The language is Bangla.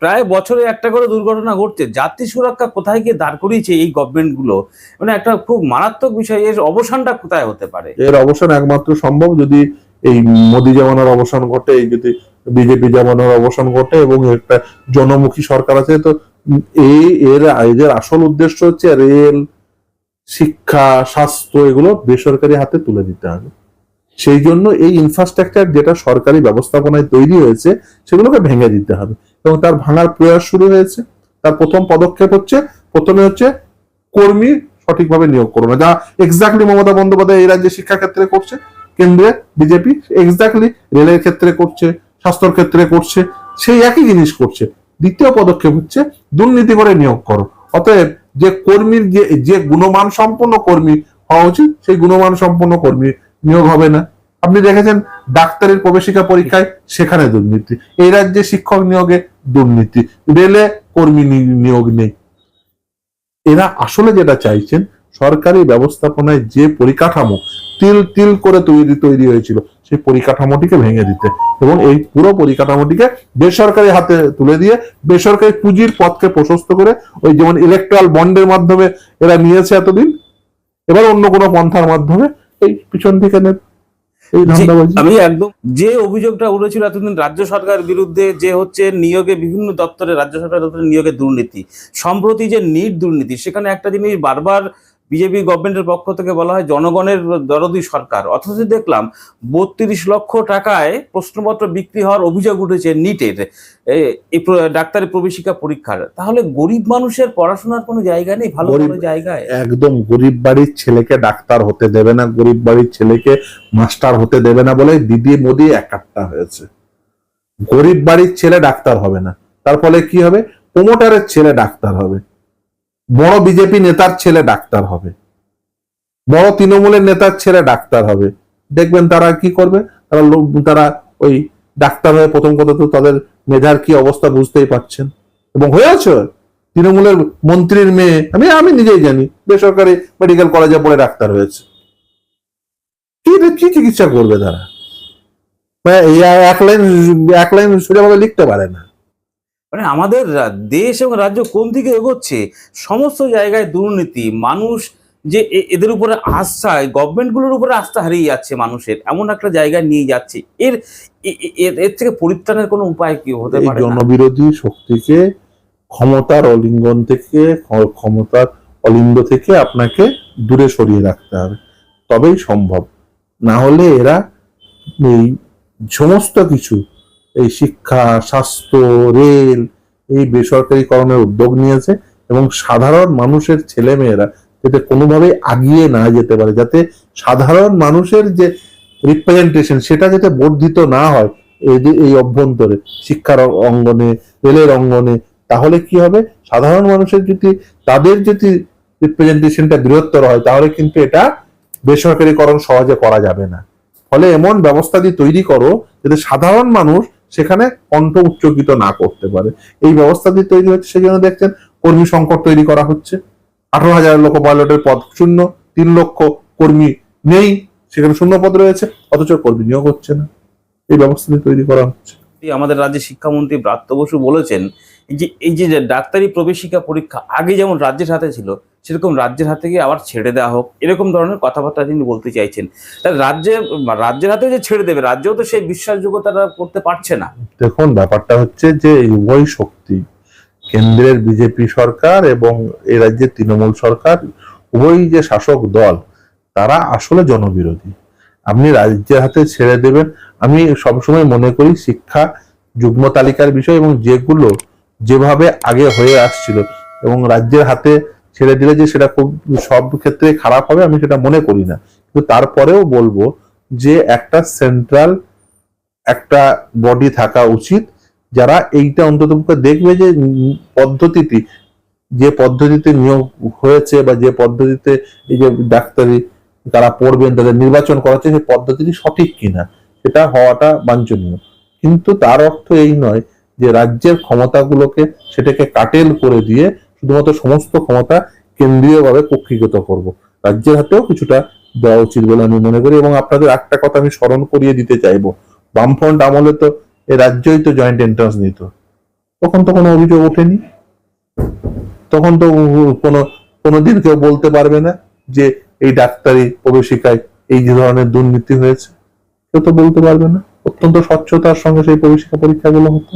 প্রায় বছরে একটা করে দুর্ঘটনা ঘটছে। যাত্রী সুরক্ষা কোথায় গিয়ে দাঁড় করিয়েছে এই গভর্নমেন্টগুলো মানে একটা খুব মারাত্মক বিষয়, এর অবসানটা কোথায় হতে পারে? এর অবসান একমাত্র সম্ভব যদি এই মোদি জামানার অবসান ঘটে, এই যদি বিজেপি জামানার অবসান ঘটে এবং একটা জনমুখী সরকার আছে। তো এই এর, এদের আসল উদ্দেশ্য হচ্ছে রেল শিক্ষা, স্বাস্থ্য, এগুলো বেসরকারি হাতে তুলে দিতে হবে। সেই জন্য এই ইনফ্রাস্ট্রাকচার যেটা সরকারি ব্যবস্থাপনায় তৈরি হয়েছে, সেগুলোকে ভেঙে দিতে হবে। এবং তার ভাঙার প্রয়াস শুরু হয়েছে। তার প্রথম পদক্ষেপ হচ্ছে, প্রথমে হচ্ছে কর্মী সঠিকভাবে নিয়োগ করো না। যা এক্স্যাক্টলি মমতা বন্দ্যোপাধ্যায় এই রাজ্যে শিক্ষা ক্ষেত্রে করছে, কেন্দ্রে বিজেপি এক্স্যাক্টলি রেলের ক্ষেত্রে করছে, স্বাস্থ্যর ক্ষেত্রে করছে, সেই একই জিনিস করছে। দ্বিতীয় পদক্ষেপ হচ্ছে দুর্নীতি করে নিয়োগ করো। অতএব যে কর্মীর যে যে গুণমান সম্পন্ন কর্মী হওয়া উচিত, সেই গুণমান সম্পন্ন কর্মী নিয়োগ হবে না। আপনি দেখেছেন ডাক্তারের প্রবেশিকা পরীক্ষায় সেখানে দুর্নীতি। এই রাজ্যে শিক্ষক নিয়োগে দুর্নীতি। রেলে কর্মী নিয়োগ নেই। এরা আসলে যেটা চাইছেন, সরকারি ব্যবস্থাপনায় যে পরিকাঠামো তিল তিল করে তৈরি তৈরি হয়েছিল, সেই পরিকাঠামোটিকে ভেঙে দিতে। এবং এই পুরো পরিকাঠামোটিকে বেসরকারি হাতে তুলে দিয়ে বেসরকারি পুঁজির পথকে প্রশস্ত করে ওই যেমন ইলেকট্রাল বন্ডের মাধ্যমে এরা নিয়েছে এতদিন, এবার অন্য কোনো পন্থার মাধ্যমে এই পিছন ধান্দাবাজি আমি একদম যে অভিযোগটা উঠেছিল এতদিন রাজ্য সরকার বিরুদ্ধে যে হচ্ছে নিয়োগে বিভিন্ন দপ্তরে রাজ্য সরকার দপ্তরে নিয়োগে দুর্নীতি সম্প্রতি যে নিট দুর্নীতি সেখানে একটা জিনিস বারবার বিজেপি গভর্নমেন্টের পক্ষ থেকে বলা হয় জনগণের দরদি সরকার। অথচ দেখলাম বত্রিশ লক্ষ টাকায় প্রশ্নপত্র বিক্রি হওয়ার অভিযোগ উঠেছে নিটের এই প্র- ডাক্তারি প্রবেশিকা পরীক্ষার। তাহলে গরিব মানুষের পড়াশোনার কোনো জায়গা নেই? ভালো কোনো জায়গায়? একদম গরিব বাড়ির ছেলেকে ডাক্তার হতে দেবে না গরিব বাড়ির ছেলেকে মাস্টার হতে দেবে না বলে দিদি মোদি একাট্টা হয়েছে। গরিব বাড়ির ছেলে ডাক্তার হবে না। তার ফলে কি হবে? প্রমোটারের ছেলে ডাক্তার হবে। বড় বিজেপি নেতার ছেলে ডাক্তার হবে। বড় তৃণমূলের নেতার ছেলে ডাক্তার হবে। দেখবেন তারা কি করবে? তারা লোক তারা ওই ডাক্তার হয়ে প্রথম কথা তো তাদের মেধার কি অবস্থা বুঝতেই পারছেন। এবং হয়েছে, তৃণমূলের মন্ত্রীর মেয়ে, আমি আমি নিজেই জানি, বেসরকারি মেডিকেল কলেজে পড়ে ডাক্তার হয়েছে। কি চিকিৎসা করবে তারা? এক লাইন এক লাইন সোজাভাবে লিখতে পারে না। মানে আমাদের দেশ এবং রাজ্য কোন দিকে এগোচ্ছে সমস্ত জায়গায় দুর্নীতি মানুষ যে এদের উপরে আস্থা গভর্নমেন্টগুলোর উপরে আস্থা হারিয়ে যাচ্ছে মানুষের এমন একটা জায়গায় নিয়ে যাচ্ছে। এর এর- থেকে পরিত্রাণের কোনো উপায় কি হতে পারে? জনবিরোধী শক্তিকে ক্ষমতার অলিঙ্গন থেকে ক্ষমতার অলিঙ্গ থেকে আপনাকে দূরে সরিয়ে রাখতে হবে। তবেই সম্ভব। না হলে এরা এই সমস্ত কিছু এই শিক্ষা, স্বাস্থ্য, রেল, এই বেসরকারীকরণের উদ্যোগ নিয়েছে এবং সাধারণ মানুষের ছেলেমেয়েরা যাতে কোনোভাবে আগিয়ে না যেতে পারে, যাতে সাধারণ মানুষের যে রিপ্রেজেন্টেশন সেটা যাতে বর্ধিত না হয় এই অভ্যন্তরে, শিক্ষার অঙ্গনে, রেলের অঙ্গনে, তাহলে কি হবে? সাধারণ মানুষের যদি, তাদের যদি রিপ্রেজেন্টেশনটা বৃহত্তর হয়, তাহলে কিন্তু এটা বেসরকারীকরণ সহজে করা যাবে না। ফলে এমন ব্যবস্থা দিয়ে তৈরি করো, যাতে সাধারণ মানুষ সেখানে কণ্ঠ উচ্চকিত না করতে পারে। এই ব্যবস্থা দিয়ে তৈরি হচ্ছে জন্য দেখছেন কর্মী সংকট তৈরি করা হচ্ছে। আঠারো হাজার লোক পাইলটের পদ শূন্য, তিন লক্ষ কর্মী নেই, সেখানে শূন্য পদ রয়েছে, অথচ কর্মী নিয়োগ হচ্ছে না। এই ব্যবস্থা দিয়ে তৈরি করা হচ্ছে। আমাদের রাজ্যের শিক্ষামন্ত্রী ব্রাত্য বসু বলেছেন যে, এই যে ডাক্তারি প্রবেশিকা পরীক্ষা আগে যেমন রাজ্যের হাতে ছিল সেরকম রাজ্যের হাতে গিয়ে আবার ছেড়ে দেওয়া হোক, এরকম ধরনের কথাবার্তা তিনি বলতে চাইছেন। তাহলে রাজ্যের রাজ্যের হাতে যে ছেড়ে দেবে, রাজ্যও তো সেই বিশ্বাসযোগ্যতাটা করতে পারছে না। দেখুন, ব্যাপারটা হচ্ছে যে উভয় শক্তি, কেন্দ্রের বিজেপি সরকার এবং এই রাজ্যের তৃণমূল সরকার উভয় যে শাসক দল, তারা আসলে জনবিরোধী। আপনি রাজ্যের হাতে ছেড়ে দেবেন, আমি সবসময় মনে করি শিক্ষা, যুগ্ম তালিকার বিষয় এবং যেগুলো যেভাবে আগে হয়ে আসছিল এবং রাজ্যের হাতে ছেড়ে দিলে যে সেটা খুব, সব ক্ষেত্রে খারাপ হবে, আমি সেটা মনে করি না। কিন্তু তারপরেও বলব যে একটা সেন্ট্রাল একটা বডি থাকা উচিত। যারা এইটা অন্তত দেখবে যে পদ্ধতিটি, যে পদ্ধতিতে নিয়োগ হয়েছে বা যে পদ্ধতিতে এই যে ডাক্তারি তারা পড়বেন, তাদের নির্বাচন করা হচ্ছে, সেই পদ্ধতিটি সঠিক কিনা, সেটা হওয়াটা বাঞ্ছনীয়। কিন্তু তার অর্থ এই নয় যে রাজ্যের ক্ষমতাগুলোকে সেটাকে কাটেল করে দিয়ে শুধুমাত্র সমস্ত ক্ষমতা কেন্দ্রীয়ভাবে কক্ষিগত করব। রাজ্যের হাতেও কিছুটা দেওয়া উচিত বলে আমি মনে করি এবং আপনাদের একটা কথা আমি স্মরণ করিয়ে দিতে চাইব। বামফ্রন্ট আমলে তো এ রাজ্যই তো জয়েন্ট এন্ট্রান্স নিত। তখন তো কোনো অভিযোগ ওঠেনি। তখন তো কোনো কোনোদিন কেউ বলতে পারবে না যে এই ডাক্তারি প্রবেশিকায় এই যে ধরনের দুর্নীতি হয়েছে। কেউ তো বলতে পারবে না। অত্যন্ত স্বচ্ছতার সঙ্গে সেই প্রবেশিকা পরীক্ষাগুলো হতো।